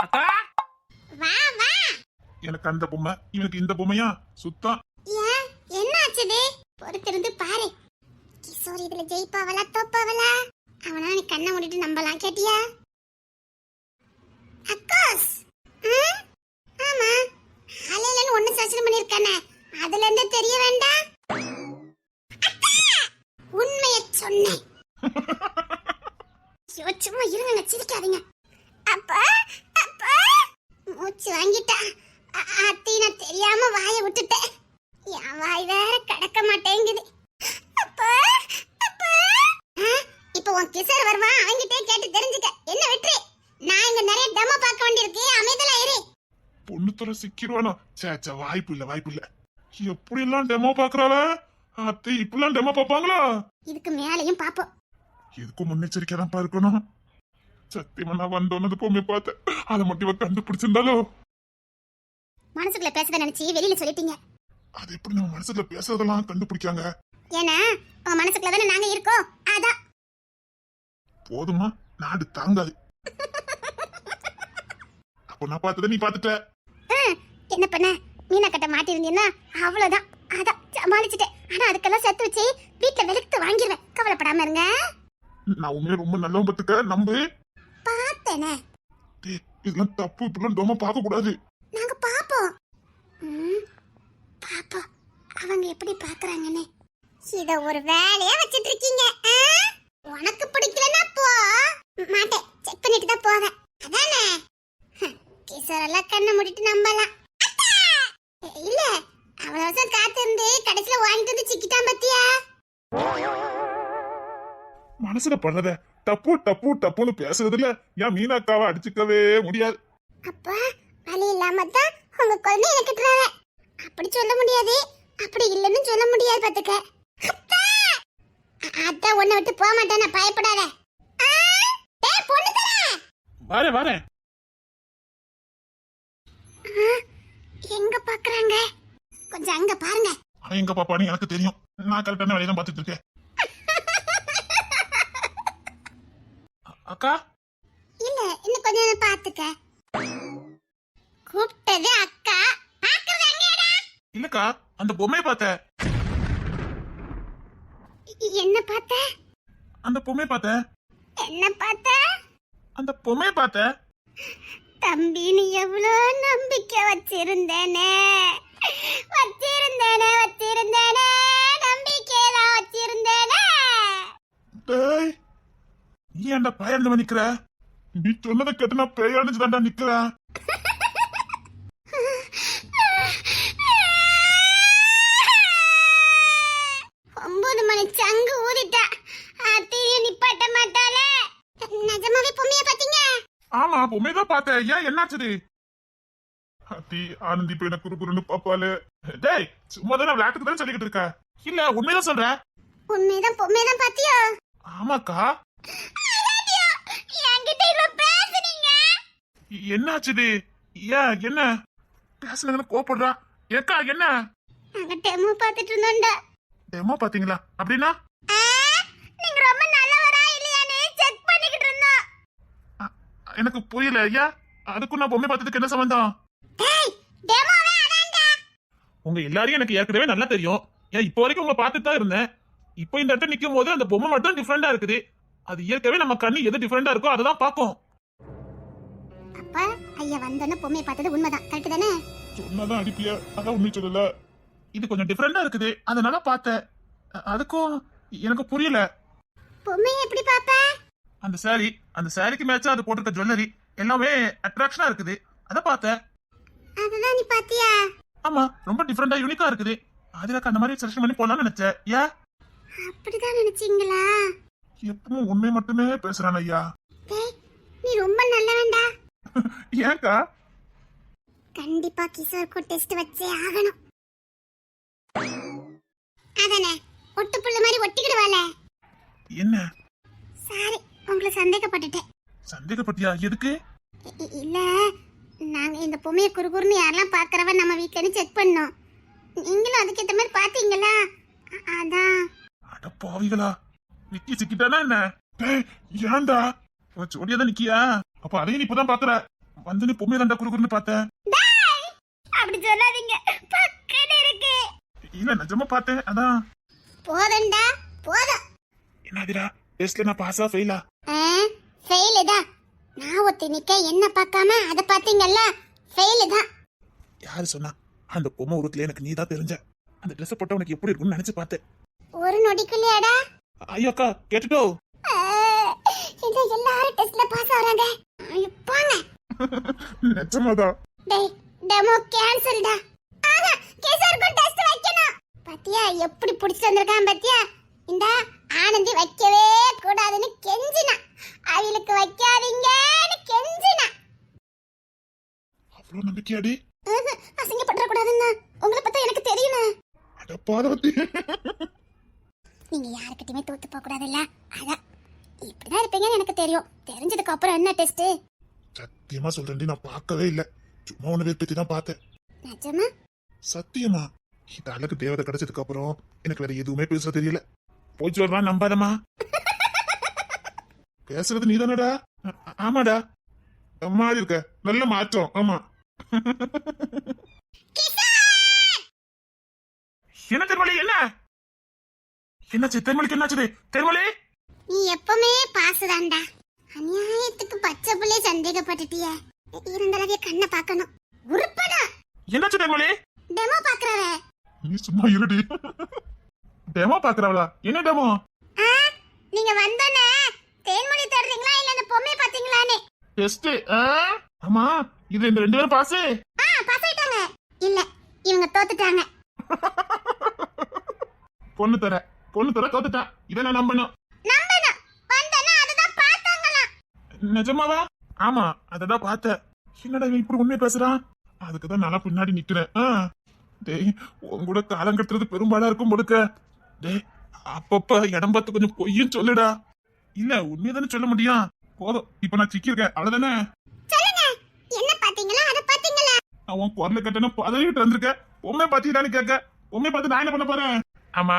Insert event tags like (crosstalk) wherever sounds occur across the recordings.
அக்கா? வா வா. எனக்கு அந்த பொம்மை இவனுக்கு இந்த பொம்மையா? சுத்தம். ஏன்? என்ன ஆச்சுது பொறுத்திருந்து பாரு. கிஷோர் இதுல ஜெயிப்பாவலா தோப்பாவலா அவனா நீ கண்ணை மூடிட்டு நம்பலாம் கேட்டியா? அக்கோஸ்? ஆமா. ஹலையிலன்னு ஒண்ணு சர்ச்சனை பண்ணிருக்கானே. அதுல இருந்து தெரிய வேண்டாம்! உண்மையை சொன்னேன். (laughs) சும்மா இருங்க சிரிக்காதீங்க. அப்பா மூச்சு வாங்கிட்டா அத்தி நான் தெரியாம வாயை விட்டுட்டேன் என் வாய் வேற கடக்க மாட்டேங்குது. இப்போ உன் கிசர் வருவான் அவங்கிட்டே கேட்டு தெரிஞ்சுக்க. என்ன விட்டுரு நான் இங்க நிறைய டெமோ பார்க்க வேண்டியிருக்கு. அமைதலா இரு. பொண்ணு தர சிக்கிடுவானோ சே சே வாய்ப்பு இல்ல வாய்ப்பு இல்ல. எப்படி எல்லாம் டெமோ பாக்குறாள அத்தை இப்படிலாம் டெமோ பாப்பாங்களா இதுக்கு மேலையும் பாப்போம் எதுக்கும் முன்னெச்சரிக்கையா தான் இருக்கணும் சத்தியமா நான் வந்தோன்னது பொம்மை பார்த்தேன். அதை மட்டும் இவ கண்டுபிடிச்சிருந்தாலோ? மனசுக்குள்ள பேசுறத நினைச்சு வெளியில சொல்லிட்டீங்க. அது எப்படி நம்ம மனசுல பேசுறதெல்லாம் கண்டுபிடிக்காங்க? ஏன்னா உன் மனசுக்குள்ள தானே நாங்க இருக்கோம். அதான். போதுமா நாடு தாங்காது. அப்ப நான் பார்த்ததை நீ பார்த்துட்ட. என்ன பண்ண? மீனா கட்ட மாட்டிருந்தீங்கன்னா அவ்வளவுதான். அதான் சமாளிச்சுட்டேன். ஆனா அதுக்கெல்லாம் செத்து வச்சு வீட்டுல வெளுத்து வாங்கிடுவேன் கவலைப்படாம இருங்க. நான் உண்மையா ரொம்ப நல்லவன் பத்துக்க நம்பு. டேய், இதெல்லாம் தப்பு இப்படிலாம் டொம பார்க்க கூடாது. நாங்க பாப்போம் பாப்போம் அவங்க எப்படி பாக்குறாங்கன்னு இத ஒரு வேலையா வச்சிட்டு இருக்கீங்க? உனக்கு பிடிக்கலன்னா போ. மாட்டேன் செக் பண்ணிட்டு தான் போவேன். அதானே? ஹம், கிஷோரெல்லாம் கண்ணை மூடிட்டு நம்பலாம்! இல்ல அவ்வளவு வருஷம் காத்திருந்து கடைசியில வாங்கிட்டு வந்து சிக்கிட்டான் பத்தியா? மனசுல படுறத டப்பு டப்பு டப்புன்னு பேசுறதுல ஏன் மீனாக்காவை அடிச்சுக்கவே முடியாது. அப்பா வலி இல்லாம தான் உங்க குழந்தை எனக்கு கட்டுறாங்க அப்படி சொல்ல முடியாது. அப்படி இல்லைன்னு சொல்ல முடியாது பாத்துக்க. அதான் உன்னை விட்டு போக மாட்டேன் பயப்படாத. வரேன் வரேன். எங்க பாக்குறாங்க? கொஞ்சம் அங்க பாருங்க. எங்க பாப்பான்னு எனக்கு தெரியும். நான் கரெக்டான வேலையை தான் பார்த்துட்டு இருக்கேன் அ- அக்கா? இல்ல இன்னும் கொஞ்ச நேரம் பாத்துக்க. கூப்பிட்டது அக்கா. பாக்குறது அங்கேடா இல்லக்கா அந்த பொம்மையை பார்த்த. என்ன பார்த்த? அந்த பொம்மையை பார்த்த. என்ன பார்த்த? அந்த பொம்மையை பார்த்த. தம்பி நீ எவ்வளோ நம்பிக்கை வச்சிருந்தேனே. வச்சிருந்தேனே வச்சிருந்தேனே. நம்பிக்கையெல்லாம் வச்சிருந்தேனே. டேய் நீ ஏன்டா பயந்து நிக்கிற நீ சொன்னதை கேட்டு நான் பேயடிச்சு தான்டா நிக்கிறேன். ஒன்பது மணி சங்கு ஊதிட்டா. அத்தையே நிப்பாட்ட மாட்டாளே. நிஜமாவே பொம்மைய பாத்தீங்க ஆமா பொம்மையை தான் பார்த்தேன். ஏன் என்னாச்சுது? அத்தி ஆனந்தி இப்ப எனக்கு குறுகுறுன்னு பாப்பாளு டேய் சும்மா தானே விளையாட்டுக்கு தான் சொல்லிக்கிட்டு இருக்க? இல்ல உண்மைதான் சொல்றேன் உண்மைதான் பொம்மையதான் பாத்தியோ ஆமாக்கா அதாட்டியோ, என்கிட்ட இவ்வளவு பேசுனீங்க என்னாச்சுது ஏன் என்ன? பேசுனதுன்னு கோபப்படுறா ஏக்கா என்ன? நாங்க டெமோ பார்த்துட்டு இருந்தோம்டா. டெமோ பாத்தீங்களா அப்படின்னா? நீங்க ரொம்ப நல்லவரா இல்லையான்னு செக் பண்ணிக்கிட்டு இருந்தோம். எனக்கு புரியல ஐயா. அதுக்கும் நான் பொம்மை பார்த்ததுக்கு என்ன சம்பந்தம்? டெமோவே அதான்டா. உங்க எல்லாரையும் எனக்கு ஏற்கனவே நல்லா தெரியும். ஏன் இப்போ வரைக்கும் உங்களை பார்த்துட்டு தான் இருந்தேன். இப்போ இந்த இடத்துல நிக்கும் போது அந்த பொம்மை மட்டும் டிஃப்ரெண்டா இருக்குது. அது இயற்கவே நம்ம கண்ணு எது டிஃப்ரெண்டா இருக்கோ அதை தான் பார்க்கும். அப்பா ஐயா வந்தோன்னே பொம்மையை பார்த்தது உண்மைதான். கரெக்ட் தானே? சொன்னதான் அடிப்பிய. அதான் உண்மை சொல்லல. இது கொஞ்சம் டிஃப்ரெண்டா இருக்குது. அதனால பார்த்தேன். அ- அதுக்கும் எனக்கு புரியல. பொம்மையை எப்படி பாப்ப அந்த சாரி அந்த சாரிக்கு மேட்சா அது போட்டிருக்க ஜுவல்லரி எல்லாமே அட்ராக்ஷனா இருக்குது. அதை பார்த்தேன். அதுதான் நீ பாத்தியா ஆமா ரொம்ப டிஃப்ரெண்டா யூனிக்கா இருக்குது. அதுல அந்த மாதிரி செலக்ஷன் பண்ணி போலாம்னு நினைச்சேன். ஏன்? அப்படிதான் நினைச்சீங்களா? எப்பவும் உண்மை மட்டுமே பேசுறான் ஐயா. நீ ரொம்ப நல்லவன்டா. (laughs) ஏன்க்கா கண்டிப்பா கிஷோருக்கு டெஸ்ட் வச்சே ஆகணும். அதானே ஒட்டு புல்லு மாதிரி ஒட்டிக்கிடுவாள? என்ன? சாரி உங்களை சந்தேகப்பட்டுட்டேன். சந்தேகப்பட்டியா? எதுக்கு? இ- இல்ல நாங்க இந்த பொம்மையை குறுகுறுன்னு யாரெல்லாம் பாக்குறவ நம்ம வீட்லன்னு செக் பண்ணோம். நீங்களும் அதுக்கேத்த மாதிரி பாத்தீங்களா? அ- அதான். அட பாவிகளா நிக்கி சிக்கிட்டானா என்ன? டேய் ஏன்டா? ஜோடியா தான் நிக்கியா? அப்ப அதையும் நீ இப்பதான் பாக்குற வந்து நீ பொம்மை தாண்டா குறுகுறுன்னு பார்த்தேன் அப்படி சொல்லாதீங்க. பக்கத்துல இருக்கு. இல்ல நிஜமா பார்த்தேன். அதான். போதண்டா போதும். என்னதுடா? டெஸ்ட்ல நான் பாஸா ஃபெயிலா ஃபெயிலு தான் நான் ஒத்தி நிக்க என்ன பார்க்காம அதை பார்த்தீங்கல்ல? ஃபெயிலு தான். யாரு சொன்னா? அந்த பொம்மை உருத்துல எனக்கு நீ தான் தெரிஞ்ச. அந்த ட்ரெஸ் போட்டா உனக்கு எப்படி இருக்கும்னு நினைச்சு பார்த்தேன். ஒரு நொடிக்குள்ளையாடா? ஐயோ அக்கா கேட்டுட்டோ? இது எல்லாரும் டெஸ்ட்ல பாஸ் ஆறாங்க போங்க. (laughs) நிஜமாதான் டேய் டெமோ கேன்சல்டா ஆஹா கேசருக்கு டெஸ்ட் வைக்கணும். பாத்தியா எப்படி புடிச்சு வந்திருக்கான் பாத்தியா? இந்த ஆனந்தி வைக்கவே கூடாதுன்னு கெஞ்சினா. அவளுக்கு வைக்காதீங்கன்னு கெஞ்சினா. அவ்வளவு நம்பிக்கையாடி? அசிங்கப்பட்டுற கூடாதுன்னா உங்களை பார்த்தா எனக்கு தெரியும். அட பாதவத்தி நீங்க யாருக்கிட்டயுமே தோத்து போக கூடாதுல்ல அதான். இப்படிதான் இருப்பீங்கன்னு எனக்கு தெரியும். தெரிஞ்சதுக்கு அப்புறம் என்ன டெஸ்ட் சத்தியமா சொல்றேன்டி நான் பார்க்கவே இல்ல. சும்மா உன்னை பத்தி தான் பார்த்தேன். நிஜமா? சத்தியமா. இந்த அழகு தேவதை கிடைச்சதுக்கு அப்புறம் எனக்கு வேற எதுவுமே பேச தெரியல. போய் சொல்றா நம்பாதமா (laughs) பேசுறது நீதானடா? ஆ- ஆமாடா மாதிரி இருக்க. நல்ல மாற்றம். ஆமா. என்ன திருமலை என்ன? என்னாச்சு திருமலைக்கு என்னாச்சு திருமலை நீ எப்பவுமே பாசு தான்டா அநியாயத்துக்கு பச்சை புள்ளைய சந்தேகப்பட்டுட்டிய. இருந்தளவே கண்ணை பார்க்கணும். உருப்படா. என்னாச்சு திருமலை டெமோ பாக்குறவ நீ சும்மா இருடி. டெமோ பாக்குறவளா என்ன டெமோ ஆ, நீங்க வந்தோன்னே தேன்மொழி தேடுறீங்களா இல்ல அந்த பொம்மையை பாத்தீங்களான்னு டெஸ்ட் ஆமா இது இந்த ரெண்டு பேரும் பாஸ் ஆ பாஸ் ஆயிட்டாங்க. இல்ல இவங்க தோத்துட்டாங்க. பொண்ணு தர பொண்ணு தர தோத்துட்டான் இதை நான் நம்பணும் வந்தோன்னே அதுதான் பார்த்தாங்களாம் நிஜமாவா? ஆமா அததான் பார்த்தேன். என்னடா இப்படி உண்மையை பேசுறான் அதுக்கு தான் நான் பின்னாடி நிக்கிறேன். டேய் உன் கூட காலம் கட்டுறது பெரும்பாடா இருக்கும் பொழுக்க டேய் அப்பப்ப இடம் பார்த்து கொஞ்சம் பொய்யும் சொல்லுடா. இல்ல உண்மையை சொல்ல முடியும் போதும் இப்ப நான் சிக்கியிருக்கேன். அவ்வளவுதானே? உன் குரல கட்டணும் பதவிட்டு வந்திருக்கேன். உண்மை பாத்தீங்களான்னு கேட்க? உண்மை பார்த்து நான் என்ன பண்ண போறேன்? ஆமா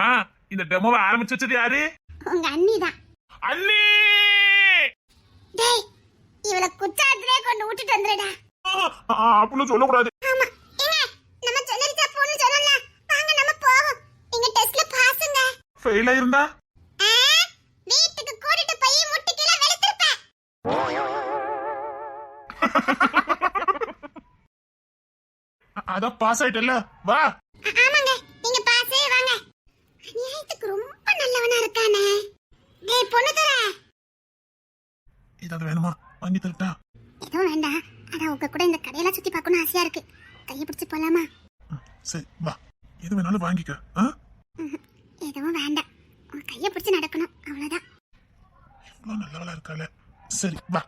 இந்த டெமோவை ஆரம்பிச்சு வச்சது யாரு? உங்க அண்ணி தான். அண்ணி! டேய் இவள குச்சாத்திலே கொண்டு விட்டுட்டு வந்துடுடா. அப்படின்னு சொல்லக்கூடாது. ஆமா ஏங்க நம்ம ஜுவல்லரி போன்னு சொன்னல வாங்க நம்ம போவோம். நீங்க டெஸ்ட்ல பாஸுங்க ஃபெயில் ஆயிருந்தா? வீட்டுக்கு கூட்டிட்டு போய் முட்டு கீழே வெளுத்திருப்பேன் அதான் பாஸ் ஆயிட்டல வா ஆ- ஆமாங்க நீங்க பாஸே வாங்க அநியாயத்துக்கு ரொம்ப நல்லவனா இருக்கானே டேய் பொண்ணு தர ஏதாவது வேணுமா வாங்கி தரட்டா. எதுவும் வேண்டாம் ஆனா உங்க கூட இந்த கடையெல்லாம் சுத்தி பார்க்கணும் ஆசையா இருக்கு. கையை பிடிச்சு போலாமா? சரி வா. எது வேணாலும் வாங்கிக்க ஆ? எதுவும் வேண்டாம். உங்க கையை பிடிச்சு நடக்கணும். அவ்வளவுதான். இவ்வளவு நல்லவளா இருக்கால சரி வா.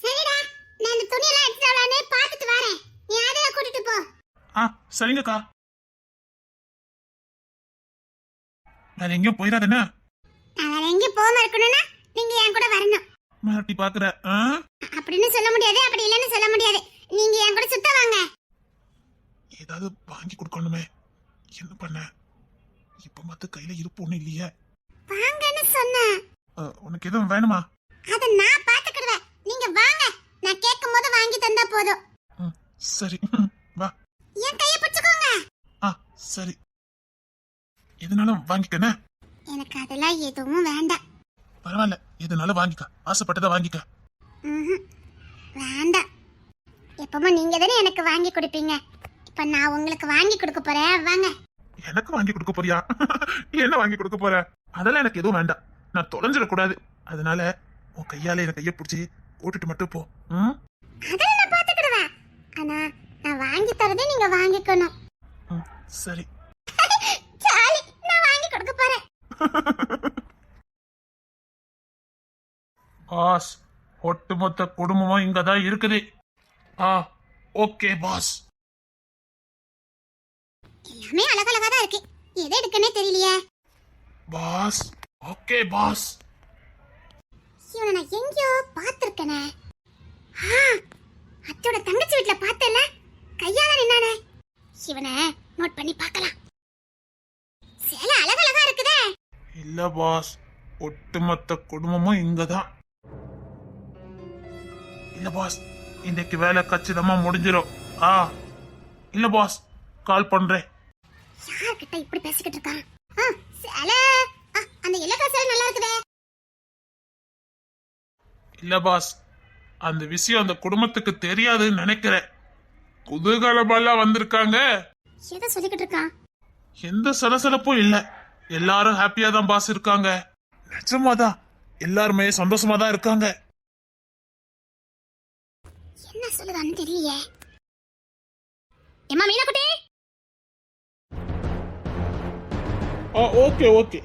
சரிடா. நான் இந்த துணியெல்லாம் எடுத்துட்டு வரலான்னு பார்த்துட்டு வரேன். நீ அதில் கூட்டிட்டு போ. ஆ சரிங்கக்கா. வேற எங்கேயும் போயிடாதேன்னு. நான் வேற எங்கேயும் போகாம இருக்கணும்னா நீங்க என் கூட வரணும். மிரட்டி பாக்குற? அப்படின்னு சொல்ல முடியாது அப்படி இல்லைன்னு சொல்ல முடியாது. நீங்க என் கூட சுத்த வாங்க. ஏதாவது வாங்கி கொடுக்கணுமே. என்ன பண்ண? இப்ப மத்த கையில இருப்பு ஒண்ணும் இல்லையே. வாங்கன்னு சொன்னேன் உனக்கு எதுவும் வேணுமா? அத நான் பாத்துக்கிடுவேன். நீங்க வாங்க. நான் கேட்கும் போது வாங்கி தந்தா போதும். சரி. வா. என் கையை பிடிச்சுக்கோங்க. ஆ சரி. எதுனாலும் வாங்கிக்கண்ணே எனக்கு அதெல்லாம் எதுவும் வேண்டாம். பரவாயில்ல. எதுனாலும் வாங்கிக்க. ஆசைப்பட்டதை வாங்கிக்க. வேண்டாம் எப்பவுமே நீங்க தானே எனக்கு வாங்கி கொடுப்பீங்க. இப்ப நான் உங்களுக்கு வாங்கி கொடுக்க போறேன். வாங்க. எனக்கு வாங்கி கொடுக்க போறியா? என்ன வாங்கி கொடுக்க போற? அதெல்லாம் எனக்கு எதுவும் வேண்டாம். நான் தொலைஞ்சிடக்கூடாது அதனால உன் கையால என் கையை பிடிச்சி போட்டுட்டு மட்டும் போ? அதெல்லாம் நான் பாத்துக்கிடுவேன் ஆனா நான் வாங்கி தரதே நீங்க வாங்கிக்கணும். சரி. (laughs) சாலி நான் வாங்கி கொடுக்க போறேன். (laughs) பாஸ். ஒட்டுமொத்த குடும்பமும் இங்கதான் இருக்குது. ஆ ஓகே பாஸ். எல்லாமே அழகழகா தான் இருக்கு. எதை எடுக்கனே தெரியலையே. பாஸ். Okay boss. இவனை நான் எங்கேயோ பார்த்திருக்கனே. ஆ அத்தோட தங்கச்சி வீட்ல பார்த்தல. கையால நின்னானே. இவனை நோட் பண்ணி பார்க்கலாம். சேலை அழகழகா இருக்குதே. இல்ல பாஸ். ஒட்டுமொத்த குடும்பமும் இங்கதான். இல்ல பாஸ் இன்னைக்கு வேலை கச்சிதமா முடிஞ்சிடும் ஆ. இல்ல பாஸ் கால் பண்றேன். யார்கிட்ட இப்படி பேசிக்கிட்டு இருக்கான். ஆ, சேலை. ஆ, அந்த இலக்கா சேலை நல்லா இருக்குதே. இல்ல பாஸ் அந்த விஷயம் அந்த குடும்பத்துக்கு தெரியாதுன்னு நினைக்கிறேன். குதூகலமெல்லாம் வந்திருக்காங்க. எதை சொல்லிக்கிட்டு இருக்கான்? எந்த சலசலப்பும் இல்ல. எல்லாரும் ஹாப்பியா தான் பாஸ் இருக்காங்க. நிஜமாதான். எல்லாருமே சந்தோஷமா தான் இருக்காங்க. என்ன சொல்லுதான்னு தெரியலையே. எம்மா மீனாக்குட்டி? Okay okay.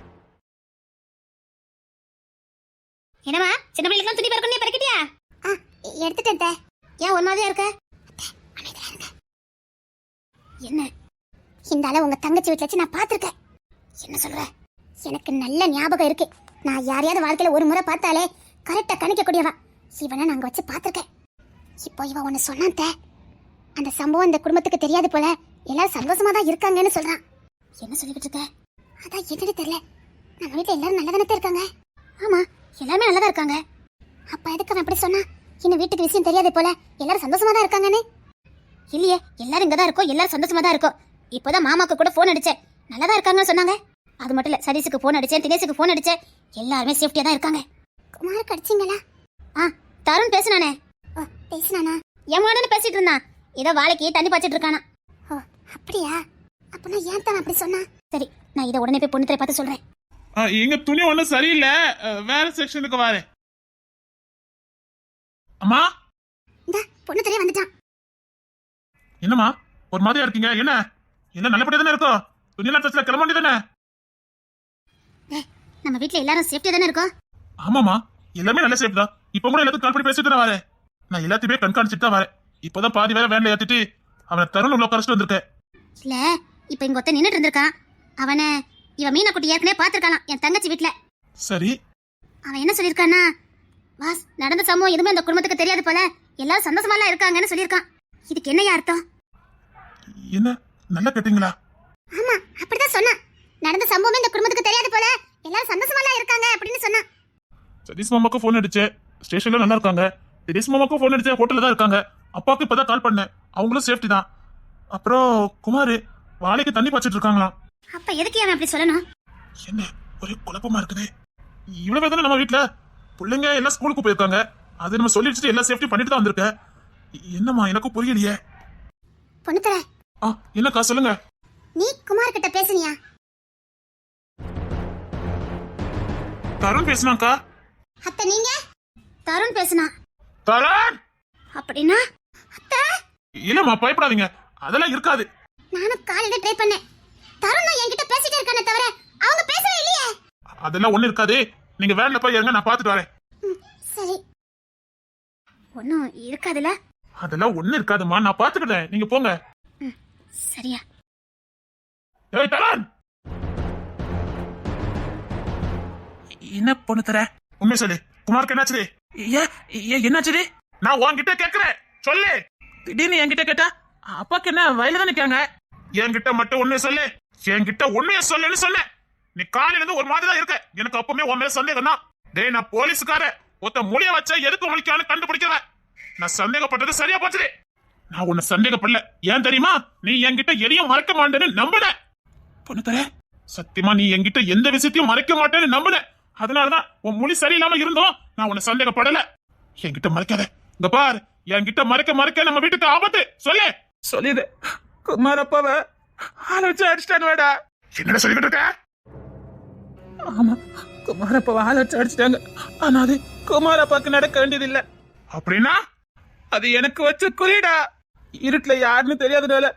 என்னம்மா சின்ன பிள்ளைக்கு துணி பறக்கணும் நீ பறக்கிட்டியா? எடுத்துட்டேன் அத்தை. ஏன் ஒரு மாதிரியா இருக்க. என்ன? இந்த அளவு உங்க தங்கச்சி வீட்டுல வச்சு நான் பார்த்திருக்கேன். என்ன சொல்ற? எனக்கு நல்ல ஞாபகம் இருக்கு. நான் யாரையாவது வாழ்க்கையில ஒரு முறை பார்த்தாலே கரெக்டா கணிக்கக்கூடியவா. இவனை நாங்க வச்சு பார்த்திருக்கேன். இப்போ இவ ஒண்ணு சொன்னான் அந்த சம்பவம் இந்த குடும்பத்துக்கு தெரியாது போல. எல்லாரும் சந்தோஷமா தான் இருக்காங்கன்னு சொல்றான். என்ன சொல்லிக்கிட்டு இருக்க அதான் என்னன்னு தெரியல. நம்ம வீட்டுல எல்லாரும் நல்லதானே இருக்காங்க. ஆமா எல்லாருமே நல்லதா இருக்காங்க. அப்ப எதுக்கு அவன் அப்படி சொன்னா இன்னும் வீட்டுக்கு விஷயம் தெரியாது போல. எல்லாரும் சந்தோஷமா தான் இருக்காங்கன்னு. இல்லையே எல்லாரும் இங்க தான் இருக்கோம். எல்லாரும் சந்தோஷமா தான் இருக்கோம். இப்போதான் மாமாக்கு கூட ஃபோன் அடிச்சேன். நல்லா தான் இருக்காங்கன்னு சொன்னாங்க. அது மட்டும் இல்ல சதீஷுக்கு ஃபோன் அடிச்சேன் தினேஷுக்கு ஃபோன் அடிச்சேன். எல்லாருமே சேஃப்டியா தான் இருக்காங்க. குமார் கடிச்சிங்களா ஆ தருண் பேசுனானே. பேசுனானா? மாடன்னு பேசிட்டு இருந்தான். ஏதோ வாழைக்கு தண்ணி பாய்ச்சிட்டு இருக்கானா. ஓ அப்படியா? அப்பனா ஏன் தான் அப்படி சொன்னா? சரி நான் இதை உடனே போய் பொண்ணு பார்த்து சொல்றேன். எங்க துணி ஒண்ணும் சரியில்லை. வேற செக்ஷனுக்கு வரேன். அம்மா? இந்த பொண்ணு தெரிய வந்துட்டான். என்னம்மா? ஒரு மாதிரியா இருக்கீங்க. என்ன? என்ன நல்லபடியா தானே இருக்கும்? துணியெல்லாம் தச்சுல கிளம்ப வேண்டியதானே? நம்ம வீட்ல எல்லாரும் சேஃப்டியா தானே இருக்கோம்? ஆமாமா எல்லாமே நல்ல சேஃப் தான். இப்ப கூட எல்லாத்துக்கும் கால் பண்ணி பேசிட்டு வரேன். நான் எல்லாத்தையுமே கண்காணிச்சுட்டு தான் வரேன். இப்பதான் பாதி வேற வேன்ல ஏத்திட்டு அவனை தருண் உள்ள உட்காரச்சிட்டு வந்திருக்கேன். இல்ல இப்ப இங்க ஒருத்தன் நின்னுட்டு இருந்திருக்கான். அவனை இவன் மீனா குட்டி ஏற்கனவே பாத்திருக்கானாம் என் தங்கச்சி வீட்ல. சரி. அவன் என்ன சொல்லியிருக்கான்னா வாஸ் நடந்த சம்பவம் எதுவுமே அந்த குடும்பத்துக்கு தெரியாது போல. எல்லாரும் சந்தோஷமாலாம் இருக்காங்கன்னு சொல்லியிருக்கான். இதுக்கு என்னையா அர்த்தம்? என்ன? நல்லா கேட்டீங்களா? ஆமா அப்படிதான் சொன்னான். நடந்த சம்பவமே இந்த குடும்பத்துக்கு தெரியாது போல. எல்லாரும் சந்தோஷமாலாம் இருக்காங்க அப்படின்னு சொன்னான். சதீஷ் மாமாக்கும் ஃபோன் அடிச்சேன். ஸ்டேஷன்ல நல்லா இருக்காங்க. திடீஷ் மாமாக்கும் ஃபோன் அடிச்சேன் ஹோட்டல்ல தான் இருக்காங்க. அப்பாவுக்கு இப்பதான் கால் பண்ணேன். அவங்களும் சேஃப்டி தான். அப்புறம் குமார் வாழைக்கு தண்ணி பாய்ச்சிட்டு இருக்காங்களாம். அப்ப எதுக்கு அவன் அப்படி சொல்லணும்? என்ன ஒரே குழப்பமா இருக்குது. இவ்வளவு தானே நம்ம வீட்ல. பிள்ளைங்க எல்லாம் ஸ்கூலுக்கு போயிருக்காங்க. அது நம்ம சொல்லி வச்சுட்டு எல்லாம் சேஃப்டி பண்ணிட்டு தான் வந்திருக்கேன் என்னம்மா எனக்கும் புரியலையே. பொண்ணு தர ஆ என்னக்கா சொல்லுங்க. நீ குமார் கிட்ட பேசுனியா? தருண் பேசுனாக்கா அத்தை நீங்க? தருண் பேசுனா. தருண் அப்படின்னா? அத்தை! இல்லம்மா பயப்படாதீங்க. அதெல்லாம் இருக்காது. நானும் காலையில ட்ரை பண்ணேன். தருண் என்கிட்ட பேசிட்டே இருக்கானே தவிர அவங்க பேசவே இல்லையே. அதெல்லாம் ஒண்ணு இருக்காது. நீங்க வேன்ல போய் இருங்க நான் பாத்துட்டு வரேன். சரி. ஒன்றும் இருக்காதுல்ல அதெல்லாம் ஒண்ணு இருக்காதும்மா நான் பாத்துக்கிட்டேன் நீங்க போங்க. சரியா. ஏய் தருண் என்ன பொண்ணு தர? உண்மை சொல்லு. குமாருக்கு என்னாச்சு? என்னாச்சு நான் உன்கிட்ட கேக்குறேன். சொல்லு. திடீர்னு என்கிட்ட கேட்டா அப்பாக்கு என்ன வயல தான் நிக்காங்க என்கிட்ட மட்டும் உண்மையை சொல்லு. என்கிட்ட உண்மையை சொல்லுன்னு சொன்னேன். நீ காலையில இருந்து ஒரு மாதிரி தான் இருக்க. எனக்கு அப்பவுமே உன் மேல சந்தேகம் தான். டேய் நான் போலீஸ்கார. ஒருத்த முடிய வச்சா எதுக்கு முழிக்கான்னு கண்டுபிடிக்கிறேன் நான் சந்தேகப்பட்டது சரியா போச்சு நான் உன்னை சந்தேகப்படல. ஏன் தெரியுமா? நீ என்கிட்ட எதையும் மறைக்க மாட்டேன்னு நம்பின. பொண்ணு தர. சத்தியமா நீ என்கிட்ட எந்த விஷயத்தையும் மறைக்க மாட்டேன்னு நம்பின. அதனாலதான் உன் மொழி சரியில்லாம இருந்தோம் நான் உன்னை சந்தேகப்படல. என்கிட்ட மறைக்காத. இங்க பார் என்கிட்ட மறைக்க மறைக்க நம்ம வீட்டுக்கு ஆபத்து. சொல்லு. சொல்லிடு. குமார் அப்பாவை ஆள வச்சு அடிச்சிட்டான் வேடா. என்னடா சொல்லிக்கிட்டு இருக்க? ஆமா குமார் அப்பாவை ஆள வச்சு அடிச்சிட்டாங்க. ஆனா அது குமார் நடக்க வேண்டியது இல்ல அப்படின்னா? அது எனக்கு வச்ச குறிடா. இருட்டுல யாருன்னு தெரியாதனால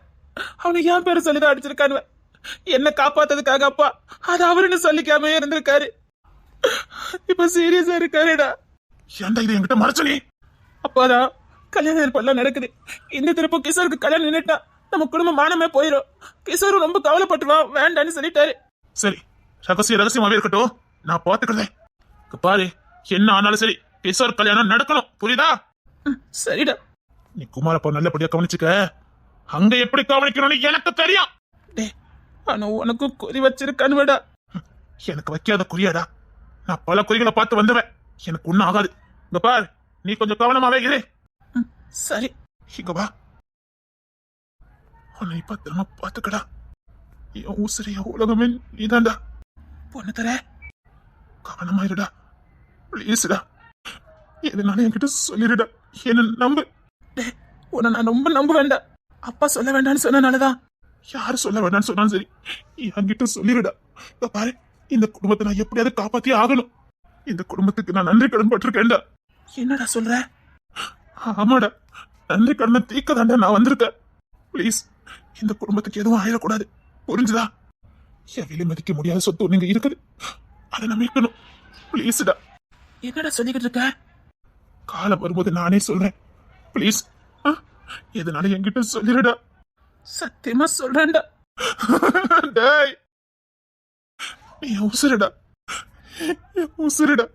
அவனுக்கு என் பேரை சொல்லிதான் அடிச்சிருக்கானுவ என்ன காப்பாத்ததுக்காக அப்பா அது அவருன்னு சொல்லிக்காம இருந்திருக்காரு. இப்ப சீரியஸா இருக்காருடா. ஏன்டா இது என்கிட்ட மறைச்ச நீ? அப்பாதான் கல்யாண ஏற்பாடுலாம் நடக்குது. இந்த திருப்ப கிஷோருக்கு கல்யாணம் நின்னுட்டா நம்ம குடும்பம் மானமே போயிடும் கிஷோரும் ரொம்ப கவலைப்பட்டுவான் வேண்டான்னு சொல்லிட்டாரு. சரி ரகசியம் ரகசியமாவே இருக்கட்டும். நான் பாத்துக்கிறேன் இங்க பாரு என்ன ஆனாலும் சரி கிஷோர் கல்யாணம் நடக்கணும். புரியுதா? சரிடா. நீ குமாரப்பா நல்லபடியா கவனிச்சுக்க. அங்க எப்படி கவனிக்கணும்னு எனக்கு தெரியும். டே ஆனா உனக்கும் குறி வச்சிருக்கான்னு விடா எனக்கு வைக்காத குறியாடா. நான் பல குறிகளை பார்த்து வந்துவேன். எனக்கு ஒண்ணும் ஆகாது. இங்க பார் நீ கொஞ்சம் கவனமாவே இரு. சரி. இங்க வா. உன்னை பத்திரமா பாத்துக்கடா என் உசிரிய உலகமே நீதான்டா. பொண்ணு தர. கவனமாயிருடா ப்ளீஸ்டா எதுனால என்கிட்ட சொல்லிடுடா என்ன நம்பு. டேய், உன்னை நான் ரொம்ப நம்ப வேண்டாம் அப்பா சொல்ல வேண்டாம்னு சொன்னனாலதான். யாரு சொல்ல வேண்டாம்னு சொன்னாலும் சரி என்கிட்ட சொல்லிடுடா பாரு. இந்த குடும்பத்தை நான் எப்படியாவது காப்பாத்தி ஆகணும். இந்த குடும்பத்துக்கு நான் நன்றி கடன் பட்டிருக்கேன்டா. என்னடா சொல்ற? ஆமாடா. நன்றி கடனை தீக்க தாண்டா நான் வந்திருக்கேன். ப்ளீஸ் இந்த குடும்பத்துக்கு எதுவும் ஆயிடக்கூடாது புரிஞ்சுதா? என் விலை மதிக்க முடியாத சொத்து நீங்க இருக்குது. அதை நான் மீட்கணும். ப்ளீஸ்டா. என்னடா சொல்லிக்கிட்டு இருக்க? காலம் வரும்போது நானே சொல்றேன். ப்ளீஸ் எதனால என்கிட்ட சொல்லிடுடா சத்தியமா சொல்றேன்டா. டேய்! や、恐れだ。いや、恐れだ。